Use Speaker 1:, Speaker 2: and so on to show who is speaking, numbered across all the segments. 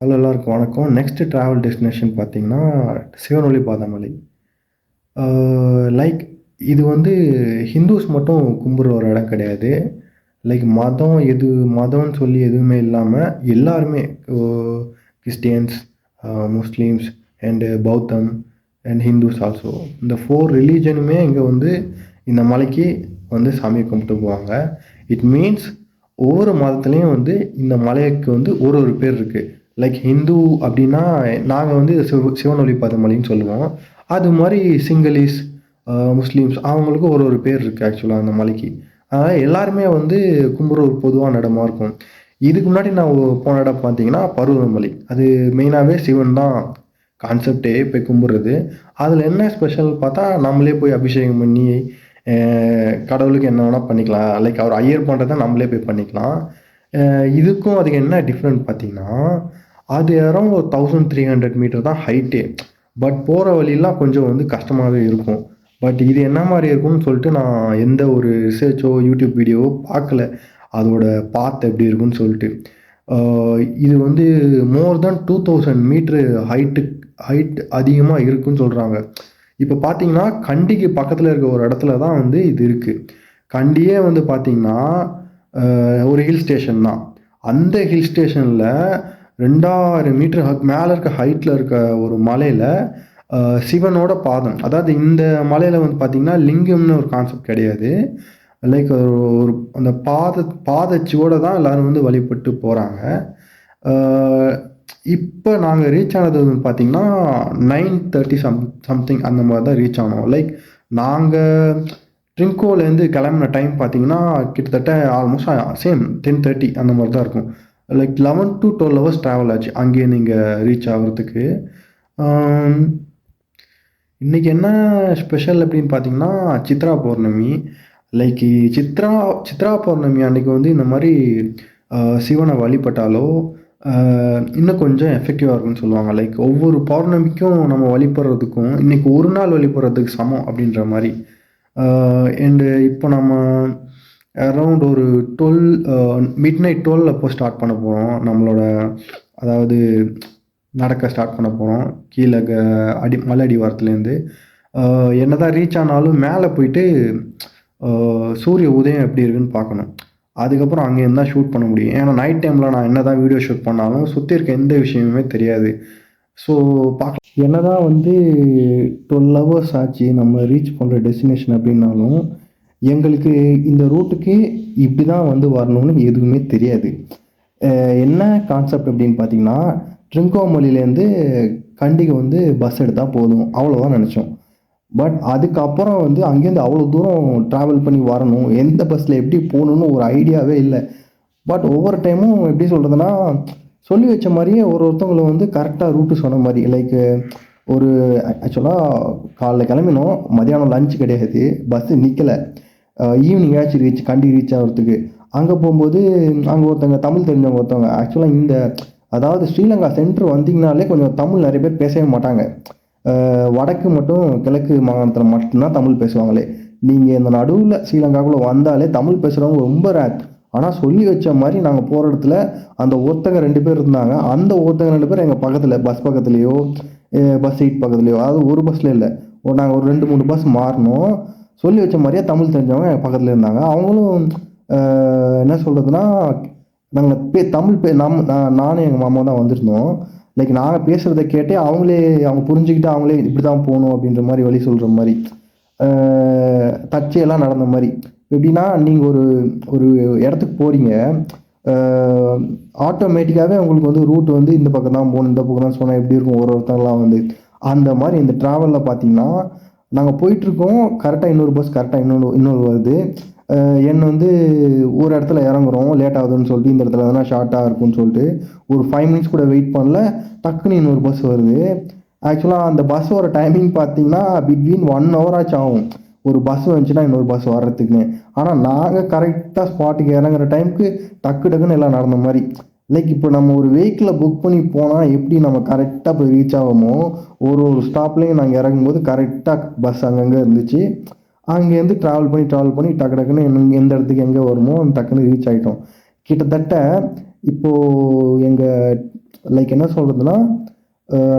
Speaker 1: Hello எல்லாருக்கும் வணக்கம். Next travel destination பார்த்தீங்கன்னா சிவனொலி பாதமலை. லைக் இது வந்து ஹிந்துஸ் மட்டும் கும்பிட்ற ஒரு இடம் கிடையாது. லைக் மதம் எது மதம்னு சொல்லி எதுவுமே இல்லாமல் எல்லாருமே கிறிஸ்டியன்ஸ் முஸ்லீம்ஸ் அண்டு பௌத்தம் அண்ட் ஹிந்துஸ் ஆல்சோ இந்த ஃபோர் ரிலீஜனுமே இங்கே வந்து இந்த மலைக்கு வந்து சாமி கும்பிட்டு போவாங்க. இட் மீன்ஸ் ஒவ்வொரு மதத்துலேயும் வந்து இந்த மலைக்கு வந்து ஒரு ஒரு பேர் இருக்குது லைக் ஹிந்து அப்படின்னா நாங்கள் வந்து சிவ சிவன் ஒளிப்பாத மலைன்னு சொல்லுவோம். அது மாதிரி சிங்களீஸ் முஸ்லீம்ஸ் அவங்களுக்கும் ஒரு ஒரு பேர் இருக்குது ஆக்சுவலாக அந்த மலைக்கு. அதனால் எல்லாருமே வந்து கும்புற ஒரு பொதுவான இடமா இருக்கும். இதுக்கு முன்னாடி நான் போன இடம் பார்த்தீங்கன்னா பருவதமலை அது மெயினாகவே சிவன் தான் கான்செப்டே போய் கும்பிட்றது அதில் என்ன ஸ்பெஷல் பார்த்தா நம்மளே போய் அபிஷேகம் பண்ணி கடவுளுக்கு என்ன வேணால் பண்ணிக்கலாம். லைக் அவர் ஐயர் பண்ணுறத நம்மளே போய் பண்ணிக்கலாம். இதுக்கும் அதுக்கு என்ன டிஃப்ரெண்ட் பார்த்தீங்கன்னா அது யாரும் ஒரு தௌசண்ட் த்ரீ ஹண்ட்ரட் மீட்டர் தான் ஹைட்டே பட் போகிற வழியெல்லாம் கொஞ்சம் வந்து கஷ்டமாகவே இருக்கும். பட் இது என்ன மாதிரி இருக்கும்னு சொல்லிட்டு நான் எந்த ஒரு ரிசர்ச்சோ யூடியூப் வீடியோவோ பார்க்கல. அதோட பாத் எப்படி இருக்குன்னு சொல்லிட்டு. இது வந்து more than two thousand metre height height அதிகமாக இருக்குன்னு சொல்கிறாங்க இப்போ பார்த்தீங்கன்னா கண்டிக்கு பக்கத்தில் இருக்க ஒரு இடத்துல தான் வந்து இது இருக்குது கண்டியே வந்து பார்த்திங்கன்னா ஒரு ஹில் ஸ்டேஷன் தான். அந்த ஹில் ஸ்டேஷனில் ரெண்டாயிரம் மீட்டர் மேலே இருக்க ஹைட்டில் இருக்க ஒரு மலையில் சிவனோட பாதம். அதாவது இந்த மலையில் வந்து பார்த்திங்கன்னா லிங்கம்னு ஒரு கான்செப்ட் கிடையாது. லைக் ஒரு அந்த பாத பாதச்சுவோடு தான் எல்லோரும் வந்து வழிபட்டு போகிறாங்க இப்போ நாங்கள் ரீச் ஆனது வந்து பார்த்திங்கன்னா நைன் தேர்ட்டி சம் சம்திங் அந்த மாதிரி தான் ரீச் ஆனோம். லைக் நாங்கள் ட்ரிங்கோலேருந்து கிளம்புன டைம் பார்த்தீங்கன்னா கிட்டத்தட்ட ஆல்மோஸ்ட் சேம் டென் தேர்ட்டி அந்த மாதிரி தான் இருக்கும். Like eleven to twelve hours travel ஆச்சு. அங்கேயே நீங்கள் ரீச் ஆகிறதுக்கு. இன்றைக்கி என்ன ஸ்பெஷல் அப்படின்னு பார்த்தீங்கன்னா சித்ரா பௌர்ணமி. லைக் சித்ரா சித்ரா பௌர்ணமி அன்றைக்கி வந்து இந்த மாதிரி சிவனை வழிபட்டாலோ இன்னும் கொஞ்சம் எஃபெக்டிவாக இருக்கும்னு சொல்லுவாங்க. லைக் ஒவ்வொரு பௌர்ணமிக்கும் நம்ம வழிபடுறதுக்கும் இன்றைக்கி ஒரு நாள் வழிபடுறதுக்கு சமம் அப்படின்ற மாதிரி. அண்டு இப்போ நம்ம அரவுண்ட் ஒரு டுவெல் மிட் நைட் டுவெல் அப்போ ஸ்டார்ட் பண்ண போகிறோம் நம்மளோட அதாவது நடக்க ஸ்டார்ட் பண்ண போகிறோம் கீழே அடி மலை அடிவாரத்துலேருந்து என்ன தான் ரீச் ஆனாலும் மேலே போயிட்டு சூரிய உதயம் எப்படி இருக்குன்னு பார்க்கணும். அதுக்கப்புறம் அங்கேருந்து தான் ஷூட் பண்ண முடியும். ஏன்னா நைட் டைமில் நான் என்ன தான் வீடியோ ஷூட் பண்ணாலும் சுற்றி இருக்க எந்த விஷயமுமே தெரியாது. ஸோ பார்க்க என்ன தான் வந்து டுவெல் ஹவர்ஸ் ஆச்சு நம்ம ரீச் பண்ணுற டெஸ்டினேஷன் அப்படின்னாலும் எங்களுக்கு இந்த ரூட்டுக்கு இப்படி தான் வந்து வரணும்னு எதுவுமே தெரியாது. என்ன கான்செப்ட் அப்படின்னு பார்த்தீங்கன்னா ட்ரிங்கோமொழியிலேருந்து கண்டிகை வந்து பஸ் எடுத்தால் போதும். அவ்வளோதான் நினச்சோம். பட் அதுக்கப்புறம் வந்து அங்கேருந்து அவ்வளோ தூரம் ட்ராவல் பண்ணி வரணும். எந்த பஸ்ஸில் எப்படி போகணுன்னு ஒரு ஐடியாவே இல்லை. பட் ஒவ்வொரு டைமும் எப்படி சொல்கிறதுனா சொல்லி வச்ச மாதிரியே ஒரு ஒருத்தவங்களை வந்து கரெக்டாக ரூட்டு சொன்ன மாதிரி லைக் ஒரு ஆக்சுவலாக காலைல கிளம்பினோம். மதியானம் லஞ்ச் கிடையாது. பஸ்ஸு நிற்கலை ஈவினிங் ஆச்சு ரீச் கண்டி ரீச் ஆகிறதுக்கு. அங்கே போகும்போது அங்கே ஒருத்தவங்க தமிழ் தெரிஞ்சவங்க ஒருத்தவங்க ஆக்சுவலாக இந்த அதாவது ஸ்ரீலங்கா சென்டர் வந்தீங்கனாலே கொஞ்சம் தமிழ் நிறைய பேர் பேசவே மாட்டாங்க. வடக்கு மட்டும் கிழக்கு மாகாணத்தில் மட்டும்தான் தமிழ் பேசுவாங்களே. நீங்கள் இந்த நடுவில் ஸ்ரீலங்காக்குள்ளே வந்தாலே தமிழ் பேசுகிறவங்க ரொம்ப ரேட் ஆனால் சொல்லி வச்ச மாதிரி நாங்கள் போகிற இடத்துல அந்த ஒருத்தங்க ரெண்டு பேர் இருந்தாங்க. அந்த ஒருத்தங்க ரெண்டு பேர் எங்கள் பக்கத்தில் பஸ் பக்கத்துலேயோ பஸ் சீட் பக்கத்துலேயோ அதாவது ஒரு பஸ்ஸில் இல்லை. ஒரு நாங்கள் ஒரு ரெண்டு மூணு பஸ் மாறினோம். சொல்லி வச்ச மாதிரியே தமிழ் தெரிஞ்சவங்க பக்கத்தில் இருந்தாங்க. அவங்களும் என்ன சொல்கிறதுனா நாங்கள் பே தமிழ் பே நம் நானும் எங்கள் மாமா தான் வந்திருந்தோம். லைக் நாங்கள் பேசுகிறத கேட்டே அவங்களே அவங்க புரிஞ்சுக்கிட்டு அவங்களே இப்படி தான் போகணும் அப்படின்ற மாதிரி வழி சொல்கிற மாதிரி தச்சையெல்லாம் நடந்த மாதிரி. எப்படின்னா நீங்கள் ஒரு ஒரு இடத்துக்கு போகிறீங்க ஆட்டோமேட்டிக்காகவே உங்களுக்கு வந்து ரூட் வந்து இந்த பக்கம் தான் போகணும் இந்த பக்கம் தான் சொன்னால் எப்படி இருக்கும் ஒரு ஒருத்தங்களாம் வந்து. அந்த மாதிரி இந்த ட்ராவலில் பார்த்தீங்கன்னா நாங்கள் போயிட்டுருக்கோம். கரெக்டாக இன்னொரு பஸ் கரெக்டாக இன்னொன்று இன்னொரு வருது. என்ன வந்து ஒரு இடத்துல இறங்குறோம். லேட் ஆகுதுன்னு சொல்லிட்டு இந்த இடத்துல எதனா ஷார்ட்டாக இருக்கும்னு சொல்லிட்டு. ஒரு ஃபைவ் மினிட்ஸ் கூட வெயிட் பண்ணல. டக்குன்னு இன்னொரு பஸ் வருது. ஆக்சுவலாக அந்த பஸ்ஸோட டைமிங் பார்த்தீங்கன்னா பிட்வீன் ஒன் ஹவர் ஆச்சு ஆகும். ஒரு பஸ் வந்துச்சுன்னா இன்னொரு பஸ் வர்றதுக்குன்னு. ஆனால் நாங்கள் கரெக்டாக ஸ்பாட்டுக்கு இறங்குற டைமுக்கு டக்கு டக்குன்னு எல்லாம் நடந்த மாதிரி. லைக் இப்போ நம்ம ஒரு வெஹிக்கிளை புக் பண்ணி போனால் எப்படி நம்ம கரெக்டாக போய் ரீச் ஆகுமோ ஒரு ஒரு ஸ்டாப்லேயும் நாங்கள் இறங்கும்போது கரெக்டாக பஸ் அங்கங்கே இருந்துச்சு. அங்கேருந்து ட்ராவல் பண்ணி ட்ராவல் பண்ணி டக்கு டக்குன்னு எந்த இடத்துக்கு எங்கே வருமோ டக்குன்னு ரீச் ஆகிட்டோம் கிட்டத்தட்ட இப்போது எங்கள்
Speaker 2: லைக் என்ன சொல்கிறதுனா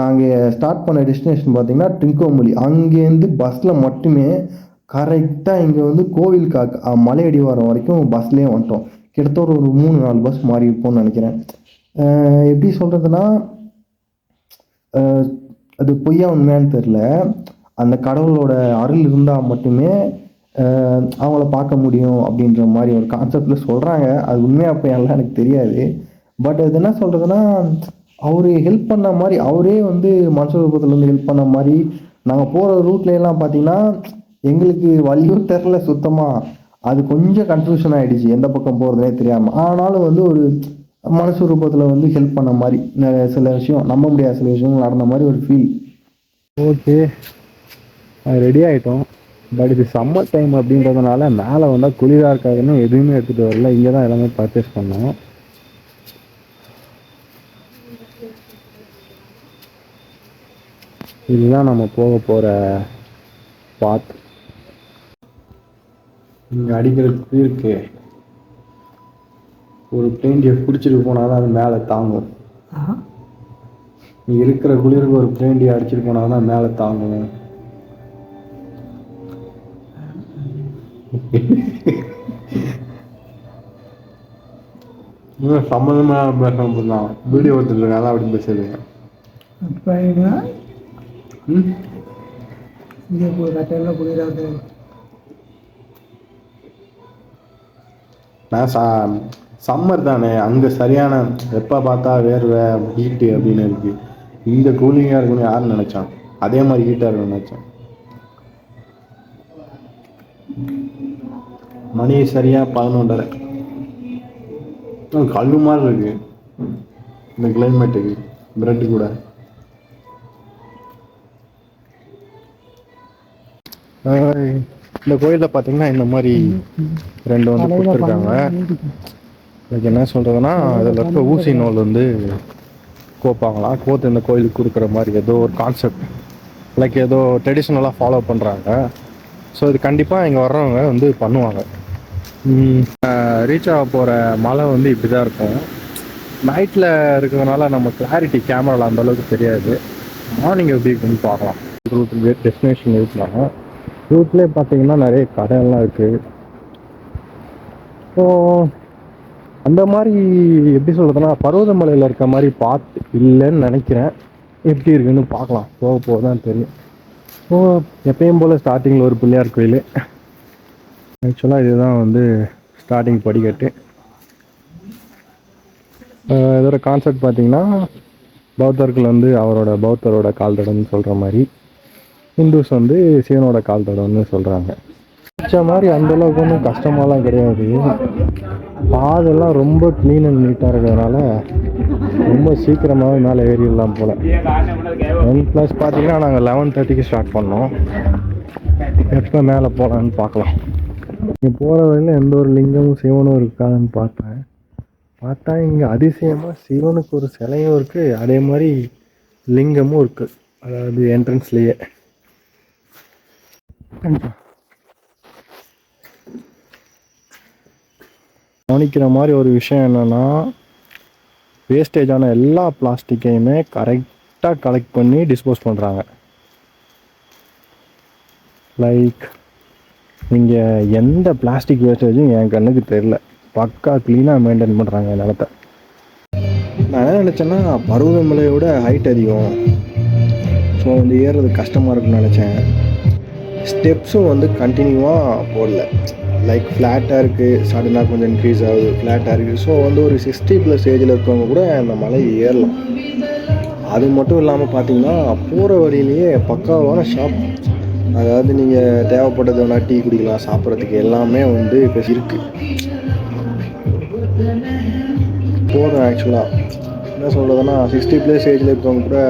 Speaker 2: நாங்கள் ஸ்டார்ட் பண்ண டெஸ்டினேஷன் பார்த்தீங்கன்னா ட்ரிங்கோமொழி அங்கேருந்து பஸ்ஸில் மட்டுமே கரெக்டாக இங்கே வந்து கோவில் கா மலை அடிவாரம் வரைக்கும் பஸ்லேயே வந்துட்டோம். கிட்டத்தட்ட ஒரு மூணு நாலு பஸ் மாறி இருப்போம்னு நினைக்கிறேன். எப்படி சொல்கிறதுனா அது பொய்யா உண்மையான்னு தெரில அந்த கடவுளோட அருள் இருந்தால் மட்டுமே அவங்கள பார்க்க முடியும் அப்படின்ற மாதிரி ஒரு கான்செப்டில் சொல்கிறாங்க அது உண்மையாக அப்போ எல்லாம் எனக்கு தெரியாது. பட் அது என்ன சொல்கிறதுனா அவர் ஹெல்ப் பண்ண மாதிரி அவரே வந்து மனுஷ ரூபத்தில் ஹெல்ப் பண்ண மாதிரி நாங்கள் போகிற ரூட்ல எல்லாம் பார்த்தீங்கன்னா எங்களுக்கு வழியும் தெரில சுத்தமாக அது கொஞ்சம் கன்ஃபியூஷன் ஆகிடுச்சு எந்த பக்கம் போகிறதுனே தெரியாமல் ஆனாலும் வந்து ஒரு மனசு ரூபத்தில் வந்து ஹெல்ப் பண்ண மாதிரி சில விஷயம் நம்ப முடியாத சில விஷயங்கள் நடந்த மாதிரி ஒரு ஃபீல்
Speaker 1: ஓகே ரெடி ஆகிட்டோம் பட் இது சம்மர் டைம் அப்படின்றதுனால மேலே வந்தால் குளிராக இருக்காதுன்னு எதுவுமே எடுத்துகிட்டு வரல. இங்கே தான் எல்லாமே பர்ச்சேஸ் பண்ணோம். இதுதான் நம்ம போக போகிற பாத் இங்கே அடிக்கிற குளிருக்கு ஒரு பிளேண்டியை பிடிச்சிட்டு போனால் தான் அது மேலே தாங்கும். இங்க இருக்கிற குளிருக்கு ஒரு பிளேண்டியை அடிச்சிட்டு போனால் தான் மேலே தாங்கும். இன்னும் சம்மந்தமாக பேசணும் தான் வீடியோ எடுத்துட்டு அதான் அப்படி
Speaker 3: அப்படின்னா
Speaker 1: ம்?
Speaker 3: இங்கே போய் கட்டையில் குளிராது.
Speaker 1: நான் சா சம்மர் தானே அங்கே சரியான எப்போ பார்த்தா வேர்வை ஹீட்டு அப்படின்னு இருக்கு. இந்த கூலிங்காக இருக்குன்னு யார் நினச்சான்? அதே மாதிரி ஹீட்டாக இருக்குன்னு நினச்சேன். மணி சரியாக பதினொன்றரை. ம், கல்லு மாதிரி இருக்கு. இந்த கிளைமேட்டுக்கு பிரெட் கூட. இந்த கோயிலில் பார்த்தீங்கன்னா இந்த மாதிரி ரெண்டு வந்து கொடுத்துருக்காங்க. இதுக்கு என்ன சொல்கிறதுனா அதில் இருக்க ஊசி நூல் வந்து கோப்பாங்களாம். கோத்து இந்த கோயிலுக்கு கொடுக்குற மாதிரி ஏதோ ஒரு கான்செப்ட் லைக் ஏதோ ட்ரெடிஷ்னலாக ஃபாலோ பண்ணுறாங்க ஸோ இது கண்டிப்பாக இங்கே வர்றவங்க வந்து பண்ணுவாங்க. ரீச் ஆக போகிற மலை வந்து இப்படி தான் இருக்கும் நைட்டில் இருக்கிறதுனால நம்ம கிளாரிட்டி கேமராவில் அந்த அளவுக்கு தெரியாது. மார்னிங் எப்படி இருக்குன்னு பார்க்கலாம். டெஸ்டினேஷன் இருக்கலாம் ரூட்லேயே பார்த்தீங்கன்னா நிறைய கடையெல்லாம் இருக்குது ஸோ அந்த மாதிரி எப்படி சொல்கிறதுனா பர்வதமலையில் இருக்க மாதிரி பார்த்து இல்லைன்னு நினைக்கிறேன். எப்படி இருக்குன்னு பார்க்கலாம். போக போக தான் தெரியும். ஸோ எப்பயும் போல் ஸ்டார்டிங்கில் ஒரு பிள்ளையார் கோயில். ஆக்சுவலாக இதுதான் வந்து ஸ்டார்டிங் படிக்கட்டு. இதோட கான்செப்ட் பார்த்தீங்கன்னா பௌத்தர்கள் வந்து அவரோட பௌத்தரோட கால்தடம்னு சொல்கிற மாதிரி. ஹிந்துஸ் வந்து சிவனோட கால் தடவைன்னு சொல்கிறாங்க பிடிச்ச மாதிரி அந்தளவுக்கு ஒன்றும் கஷ்டமாலாம் கிடையாது. பாதெல்லாம் ரொம்ப க்ளீன் அண்ட் நீட்டாக இருக்கிறதுனால ரொம்ப சீக்கிரமாகவே மேலே ஏறிடலாம் போல். ஒன் ப்ளஸ் பார்த்தீங்கன்னா நாங்கள் லெவன் தேர்ட்டிக்கு ஸ்டார்ட் பண்ணோம். எப்போ மேலே போகலான்னு பார்க்கலாம். இங்கே போகிற வழியில் எந்த ஒரு லிங்கமும் சிவனும் இருக்காதுன்னு பார்த்தேன் பார்த்தா இங்கே அதிசயமாக சிவனுக்கு ஒரு சிலையும் இருக்குது அதே மாதிரி லிங்கமும் இருக்குது அதாவது என்ட்ரன்ஸ்லேயே கவனிக்கிற மாதிரி ஒரு விஷயம் என்னென்னா வேஸ்டேஜான எல்லா பிளாஸ்டிக்கையுமே கரெக்டாக கலெக்ட் பண்ணி டிஸ்போஸ் பண்ணுறாங்க லைக் இங்கே எந்த பிளாஸ்டிக் வேஸ்டேஜும் என் கண்ணுக்கு தெரில பக்கா க்ளீனாக மெயின்டைன் பண்ணுறாங்க நிலத்த நிலத்தை. நான் என்ன நினச்சேன்னா பருவமலையோட ஹைட் அதிகம். ஸோ வந்து ஏறுறது கஷ்டமாக இருக்குன்னு நினச்சேன். ஸ்டெப்ஸும் வந்து கண்டினியூவாக போடல. லைக் ஃப்ளாட்டாக இருக்குது சடனாக கொஞ்சம் இன்க்ரீஸ் ஆகுது ஃப்ளாட்டாக இருக்குது ஸோ வந்து ஒரு சிக்ஸ்டி ப்ளஸ் ஏஜில் இருக்கவங்க கூட அந்த மலை ஏறலாம். அது மட்டும் இல்லாமல் பார்த்தீங்கன்னா போகிற வழியிலேயே பக்காவான ஷாப் அதாவது நீங்கள் தேவைப்பட்டது வேணால் டீ குடிக்கலாம் சாப்பிட்றதுக்கு எல்லாமே வந்து இப்போ இருக்குது போதும் ஆக்சுவலாக என்ன சொல்கிறதுனா சிக்ஸ்டி ப்ளஸ் ஏஜில் இருக்கவங்க கூட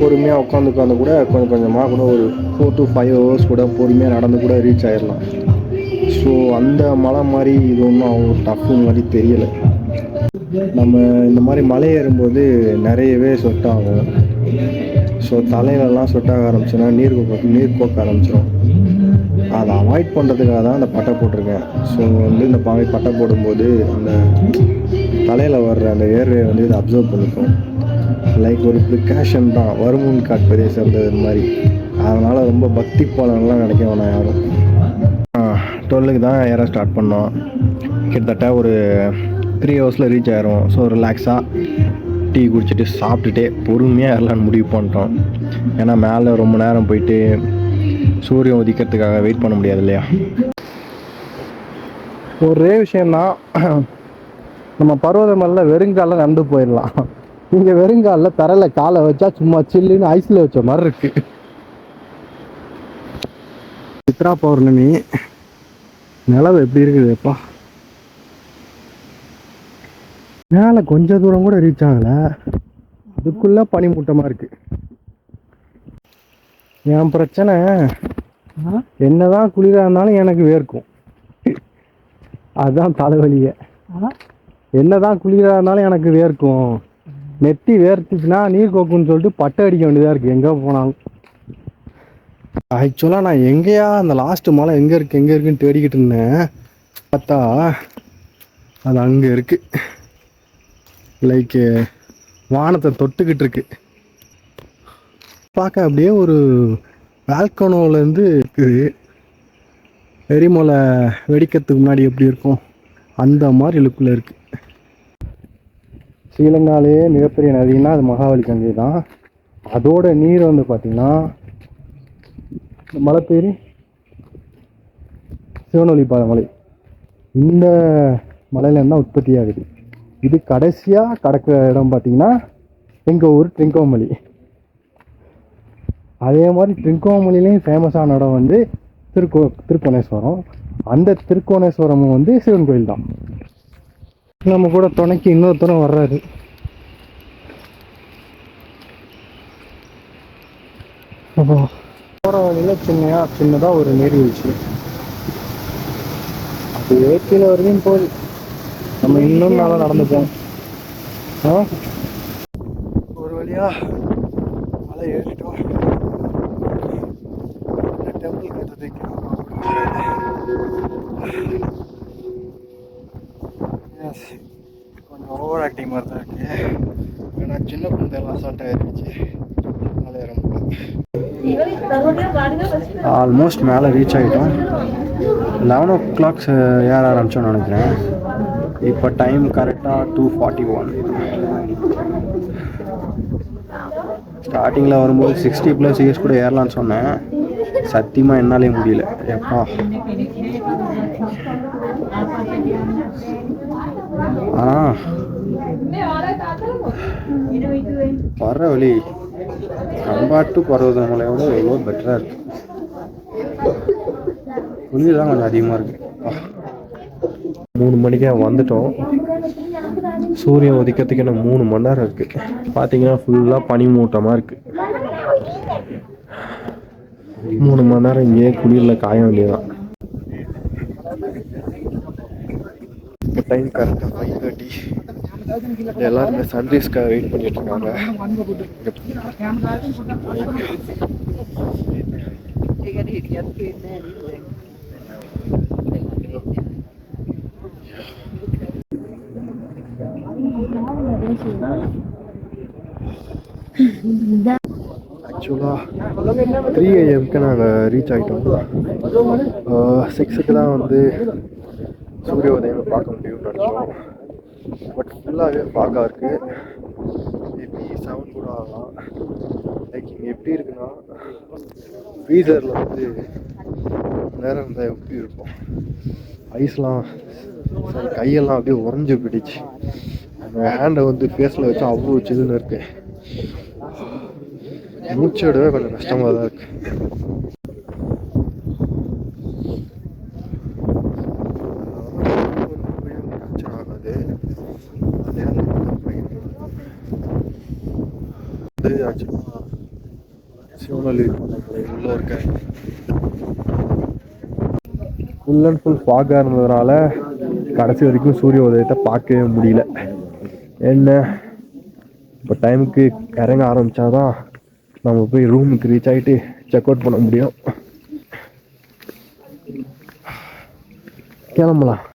Speaker 1: பொறுமையாக உட்காந்து உட்காந்து கூட கொஞ்சம் கொஞ்சமாக கூட ஒரு ஃபோர் டு ஃபைவ் ஹவர்ஸ் கூட பொறுமையாக நடந்து கூட ரீச் ஆயிடலாம் ஸோ அந்த மலை மாதிரி இது ஒன்றும் அவ்வளோ டஃப்பு மாதிரி தெரியலை. நம்ம இந்த மாதிரி மலை ஏறும்போது நிறையவே சொட் ஆகும். ஸோ தலையிலலாம் சொட்டாக ஆரம்பிச்சுன்னா நீர் கோக்க நீர் கோக்க ஆரம்பிச்சிடும் அதை அவாய்ட் பண்ணுறதுக்காக தான் அந்த பட்டை போட்டிருக்கேன். ஸோ வந்து இந்த பாவை பட்டை போடும்போது அந்த தலையில் வர்ற அந்த ஏர்வையை வந்து இதை அப்சர்வ் பண்ணிக்கும். லைக் ஒரு ப்ரிகாஷன் தான். வருமுன் காட்பதே சேர்ந்தது மாதிரி. அதனால் ரொம்ப பக்தி பாலன்லாம் நினைக்க வேணாம் யாரும் டுவெல்லுக்கு தான் ஏற ஸ்டார்ட் பண்ணோம். கிட்டத்தட்ட ஒரு த்ரீ ஹவர்ஸில் ரீச் ஆயிரும். ஸோ ரிலாக்ஸாக டீ குடிச்சிட்டு சாப்பிட்டுட்டே பொறுமையாக ஏறலான்னு முடிவு பண்ணிட்டோம். ஏன்னா மேலே ரொம்ப நேரம் போயிட்டு சூரியன் உதிக்கிறதுக்காக வெயிட் பண்ண முடியாது இல்லையா? ஒரே விஷயம்னா நம்ம பர்வத வெறுங்காலில் நடந்து போயிடலாம். இங்கே வெறுங்காலில் தரையில் காலை வச்சா சும்மா சில்லுன்னு ஐஸில் வச்ச மாதிரி இருக்குது சித்ரா பௌர்ணமி. நிலவு எப்படி இருக்குதுப்பா? மேலே கொஞ்ச தூரம் கூட ரீச் ஆகலை. அதுக்குள்ள பனிமூட்டமாக இருக்கு. என் பிரச்சனை என்னதான் குளிராக இருந்தாலும் எனக்கு வேர்க்கும். அதுதான் தலைவலியே. என்னதான் குளிராக இருந்தாலும் எனக்கு வேர்க்கும். நெத்தி வேர்த்துச்சுன்னா நீர் கோக்குன்னு சொல்லிட்டு பட்டை அடிக்க வேண்டியதாக இருக்குது எங்கே போனாலும். ஆக்சுவலாக நான் எங்கேயா அந்த லாஸ்ட்டு மலை எங்கே இருக்குது எங்கே இருக்குன்னு தேடிக்கிட்டு இருந்தேன். பார்த்தா அது அங்கே இருக்குது லைக்கு வானத்தை தொட்டுக்கிட்டு இருக்கு. பார்க்க அப்படியே ஒரு வேல்கனோலேருந்து இருக்குது. எரிமலை வெடிக்கிறதுக்கு முன்னாடி எப்படி இருக்கும்? அந்த மாதிரி லுக்கில் இருக்குது ஸ்ரீலங்காலேயே மிகப்பெரிய நதினா அது மகாவலி கங்கை தான். அதோட நீர் வந்து பார்த்திங்கன்னா இந்த மலை பேர் சிவனொலிபாத மலை. இந்த மலையிலேருந்து தான் உற்பத்தி ஆகுது. இது கடைசியாக கடக்கிற இடம் பார்த்தீங்கன்னா எங்கள் ஊர் ட்ரிங்கோமலி. அதே மாதிரி ட்ரிங்கோமலிலையும் ஃபேமஸான இடம் வந்து திருக்கோ திருக்கோணேஸ்வரம். அந்த திருக்கோணேஸ்வரமும் வந்து சிவன் கோயில் தான். நம்ம கூட துணைக்கு இன்னொருத்தரும் வர்றாரு. அப்போ போகிற வழியில் சின்னையாக சின்னதாக ஒரு நீர்வீழ்ச்சி. அது ஏற்றியில் வரையும் போகுது. நம்ம இன்னும் நல்லா நடந்துப்போம். ஆ? ஒரு வழியாக மலை ஏறிட்டோம். டெம்பிள் கட்டுறதுக்கு கொஞ்சம் ஓவர் ஆக்டிங் மாதிரி தான் இருக்கு. ஏன்னா சின்ன குழந்தையெல்லாம் அசால்ட்டாக இருந்துச்சு மலை ஏற ஆல்மோஸ்ட் மேலே ரீச் ஆகிட்டோம். லெவன் ஓ கிளாக்ஸ் ஏற ஆரம்பிச்சோன்னு நினைக்கிறேன். இப்போ டைம் கரெக்டாக டூ ஃபார்ட்டி ஒன் ஸ்டார்டிங்கில் வரும்போது சிக்ஸ்டி ப்ளஸ் இயர்ஸ் கூட ஏறலான்னு சொன்னேன். சத்தியமாக என்னாலே முடியல. எப்பா. ஆனால் வர வழி. கம்பாட்டு பர்வதமலையோட எவ்வளோ பெட்டராக இருக்கு. குளிர் தான் கொஞ்சம் அதிகமாக இருக்கு. அப்பா. மூணு மணிக்கே வந்துட்டோம். சூரியன் உதிக்கிறதுக்கு இன்னும் மூணு மணி நேரம் இருக்கு. பார்த்தீங்கன்னா ஃபுல்லாக பனிமூட்டமாக இருக்கு. மூணு மணி நேரம் இங்கேயே குளிரில் காய வேண்டியதுதான். இப்போ டைம் கரெக்டாக எல்லாருமே சன்ரைஸ்க்காக வெயிட் பண்ணிட்டு இருக்காங்க. ஆக்சுவலாக த்ரீ ஏஎம்க்கு நாங்கள் ரீச் ஆகிட்டோம் சிக்ஸுக்கு தான் வந்து சூரிய உதயம் பார்க்க முடியும்னு நினச்சோம். பட் ஃபுல்லாகவே ஃபாகாக இருக்குது மேபி செவன் கூட ஆகலாம். லைக் இங்கே எப்படி இருக்குன்னா ஃப்ரீசரில் வந்து நேரம் இருந்தால் எப்படி இருக்கும்? ஐஸ்லாம் சரி கையெல்லாம் அப்படியே உறைஞ்சி போயிடுச்சு. அந்த ஹேண்டை வந்து ஃபேஸில் வச்சு அவ்வளோ சில்லுன்னு இருக்கு. மூச்சு விடவே கொஞ்சம் கஷ்டமாக தான் இருக்குது ஆகாது அதே இது சிவனொலி உள்ள இருக்க. ஃபுல் அண்ட் ஃபுல் ஃபாகாக இருந்ததுனால கடைசி வரைக்கும் சூரிய உதயத்தை பார்க்கவே முடியல. என்ன? இப்போ டைமுக்கு இறங்க ஆரம்பிச்சாதான் நம்ம போய் ரூமுக்கு ரீச் ஆகிட்டு செக் அவுட் பண்ண முடியும். கிளம்பலாம்.